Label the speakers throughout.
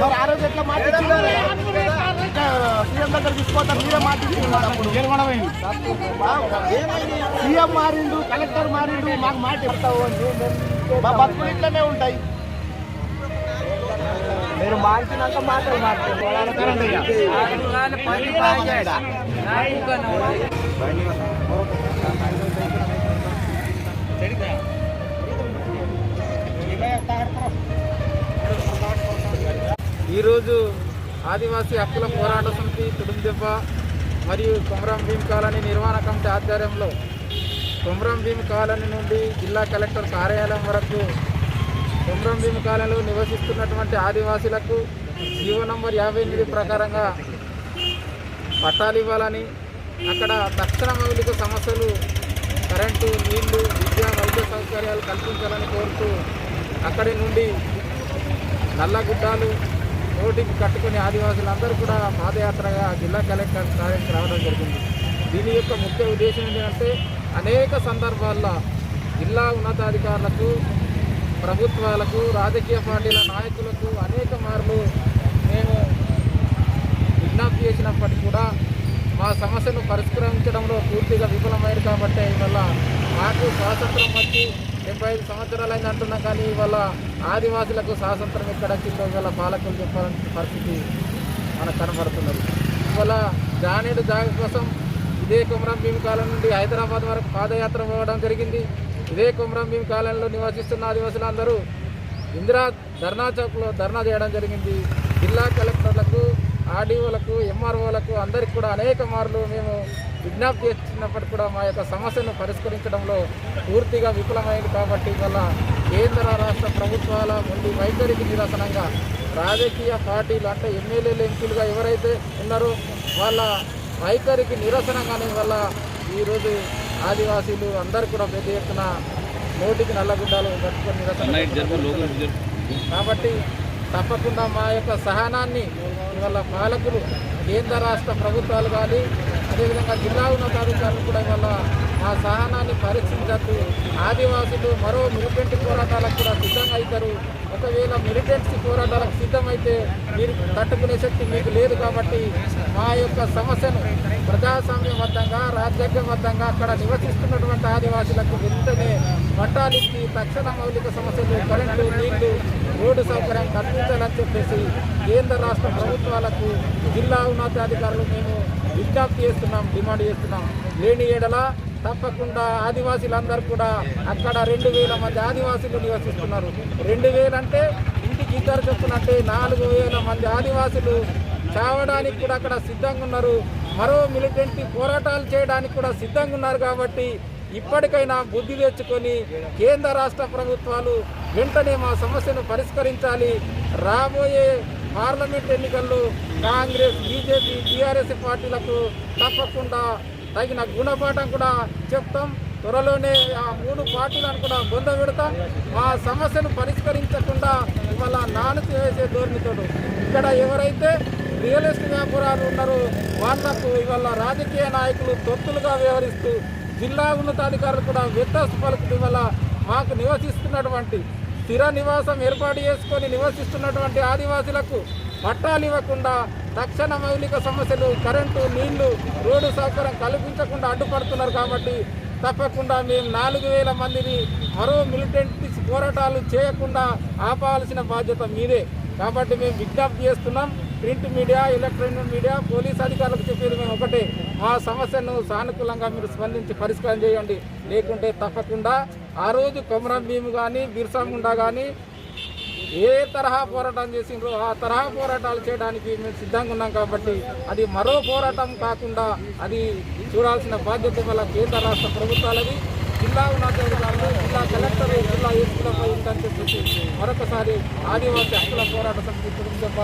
Speaker 1: మరి ఆ రోజు ఎట్లా మాట సీఎం దగ్గర మీరే మాట సీఎం మారిండు కలెక్టర్ మారిండు మాకు మాట ఇస్తావు అంటే మా బతుకులు ఇట్లనే ఉంటాయి మీరు మార్చినంత మాత్రం మార్చారు
Speaker 2: ఈరోజు ఆదివాసీ హక్కుల పోరాట సమితి తుడుందెబ్బ మరియు కొమరం భీమ్ కాలనీ నిర్మాణ కమిటీ ఆధ్వర్యంలో కొమరం భీమ్ కాలనీ నుండి జిల్లా కలెక్టర్ కార్యాలయం వరకు కొమరం భీమ్ కాలనీలో నివసిస్తున్నటువంటి ఆదివాసీలకు జీవో నంబర్ యాభై ఎనిమిది ప్రకారంగా పట్టాలు ఇవ్వాలని అక్కడ తక్షణ మౌలిక సమస్యలు కరెంటు నీళ్ళు విద్య వైద్య సౌకర్యాలు కల్పించాలని కోరుతూ అక్కడి నుండి నల్లగుడ్డాలు నోటికి కట్టుకుని ఆదివాసులందరూ కూడా పాదయాత్రగా జిల్లా కలెక్టర్ స్థాయికి రావడం జరిగింది. దీని యొక్క ముఖ్య ఉద్దేశం ఏంటంటే అనేక సందర్భాల్లో జిల్లా ఉన్నతాధికారులకు ప్రభుత్వాలకు రాజకీయ పార్టీల నాయకులకు అనేక మార్లు మేము విజ్ఞప్తి చేసినప్పటికీ కూడా మా సమస్యను పరిష్కరించడంలో పూర్తిగా విఫలమైంది కాబట్టి ఇవాళ మాకు స్వాతంత్రం వచ్చి డెబ్బై ఐదు సంవత్సరాలు అయింది అంటున్నాం కానీ ఇవాళ ఆదివాసులకు స్వాతంత్రం ఎక్కడ వచ్చిందో ఇవాళ పాలకులు చెప్పాలంటే పరిస్థితి మనకు కనబడుతున్నది. ఇవాళ జానేడు జాగ కోసం ఇదే కుమరం భీమ్ కాలం నుండి హైదరాబాద్ వరకు పాదయాత్ర పోవడం జరిగింది. ఇదే కుమరం భీమ్ కాలంలో నివసిస్తున్న ఆదివాసులందరూ ఇందిరా ధర్నా చౌక్లో ధర్నా చేయడం జరిగింది. జిల్లా కలెక్టర్లకు ఆర్డీఓలకు ఎంఆర్ఓలకు అందరికి కూడా అనేక మార్లు మేము విజ్ఞప్తి చేసినప్పటికీ కూడా మా యొక్క సమస్యను పరిష్కరించడంలో పూర్తిగా విఫలమైంది కాబట్టి వల్ల కేంద్ర రాష్ట్ర ప్రభుత్వాల నుండి వైఖరికి నిరసనంగా రాజకీయ పార్టీలు అంటే ఎమ్మెల్యేలు ఎంపీలుగా ఎవరైతే ఉన్నారో వాళ్ళ వైఖరికి నిరసనంగానే వల్ల ఈరోజు ఆదివాసీలు అందరు కూడా పెద్ద ఎత్తున నోటికి నల్లగుడ్డాలు కట్టుకొని నిరసన కాబట్టి తప్పకుండా మా యొక్క సహనాన్ని ఇవాళ పాలకులు కేంద్ర రాష్ట్ర ప్రభుత్వాలు కానీ అదేవిధంగా జిల్లా ఉన్నతాధికారులు కూడా ఇవాళ మా సహనాన్ని పరీక్షించద్దు. ఆదివాసులు మరో మిలిటెంట్ పోరాటాలకు కూడా సిద్ధంగా అవుతారు ఒకవేళ మిలిటెంట్స్ పోరాటాలకు సిద్ధమైతే మీరు తట్టుకునే శక్తి మీకు లేదు కాబట్టి మా యొక్క సమస్యను ప్రజాస్వామ్యబద్ధంగా రాజ్యాంగబద్ధంగా అక్కడ నివసిస్తున్నటువంటి ఆదివాసులకు వెంటనే పట్టాలిచ్చి తక్షణ మౌలిక సమస్యలు కరెంటు నీళ్ళు రోడ్డు సౌకర్యం కల్పించాలని చెప్పేసి కేంద్ర రాష్ట్ర ప్రభుత్వాలకు జిల్లా ఉన్నతాధికారులు మేము విజ్ఞప్తి చేస్తున్నాం డిమాండ్ చేస్తున్నాం. లేని ఏడల తప్పకుండా ఆదివాసీలందరూ కూడా అక్కడ రెండు వేల మంది ఆదివాసీలు నివసిస్తున్నారు. రెండు వేలంటే ఇంటికి ఇద్దరు చెప్పునంటే నాలుగు వేల మంది ఆదివాసీలు చావడానికి కూడా అక్కడ సిద్ధంగా ఉన్నారు. మరో మిలిటెంట్ పోరాటాలు చేయడానికి కూడా సిద్ధంగా ఉన్నారు కాబట్టి ఇప్పటికైనా బుద్ధి తెచ్చుకొని కేంద్ర రాష్ట్ర ప్రభుత్వాలు వెంటనే మా సమస్యను పరిష్కరించాలి. రాబోయే పార్లమెంట్ ఎన్నికల్లో కాంగ్రెస్ బీజేపీ టీఆర్ఎస్ పార్టీలకు తప్పకుండా తగిన గుణపాఠం కూడా చెప్తాం. త్వరలోనే ఆ మూడు పార్టీలను కూడా బొంద పెడతాం. మా సమస్యను పరిష్కరించకుండా ఇవాళ నాణ్యత వేసే ధోరణితో ఇక్కడ ఎవరైతే రియల్ ఎస్టేట్ వ్యాపారాలు ఉన్నారో వాళ్ళకు ఇవాళ రాజకీయ నాయకులు తొత్తులుగా వ్యవహరిస్తూ జిల్లా ఉన్నతాధికారులు కూడా వ్యత్యాస పలుకుడు వల్ల మాకు నివసిస్తున్నటువంటి స్థిర నివాసం ఏర్పాటు చేసుకొని నివసిస్తున్నటువంటి ఆదివాసులకు పట్టాలు ఇవ్వకుండా తక్షణ మౌలిక సమస్యలు కరెంటు నీళ్ళు రోడ్డు సౌకర్యం కల్పించకుండా అడ్డుపడుతున్నారు కాబట్టి తప్పకుండా మేము నాలుగు వేల మందిని మరో మిలిటెంట్ పోరాటాలు చేయకుండా ఆపాల్సిన బాధ్యత మీదే. కాబట్టి మేము విజ్ఞప్తి చేస్తున్నాం. Print media electronic media police అధికారులకు చెప్పేది మేము ఒకటే. ఆ సమస్యను సానుకూలంగా మీరు స్పందించి పరిష్కారం చేయండి. లేకుంటే తప్పకుండా ఆ రోజు కొమరం భీము కానీ బిర్సాముండా కానీ ఏ తరహా పోరాటం చేసిండ్రో ఆ తరహా పోరాటాలు చేయడానికి మేము సిద్ధంగా ఉన్నాం కాబట్టి అది మరో పోరాటం కాకుండా అది చూడాల్సిన బాధ్యత వల్ల కేంద్ర రాష్ట్ర ప్రభుత్వాలది. జిల్లా ఉన్నతాధికారులు జిల్లా కలెక్టర్ జిల్లా ఎస్పీలపై ఉందని చెప్పేసి మరొకసారి ఆదివాసీ హక్కుల పోరాట సమితి కుటుంబ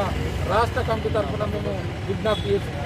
Speaker 2: రాష్ట్ర కమిటీ తరఫున మేము విజ్ఞప్తి చేస్తున్నాం.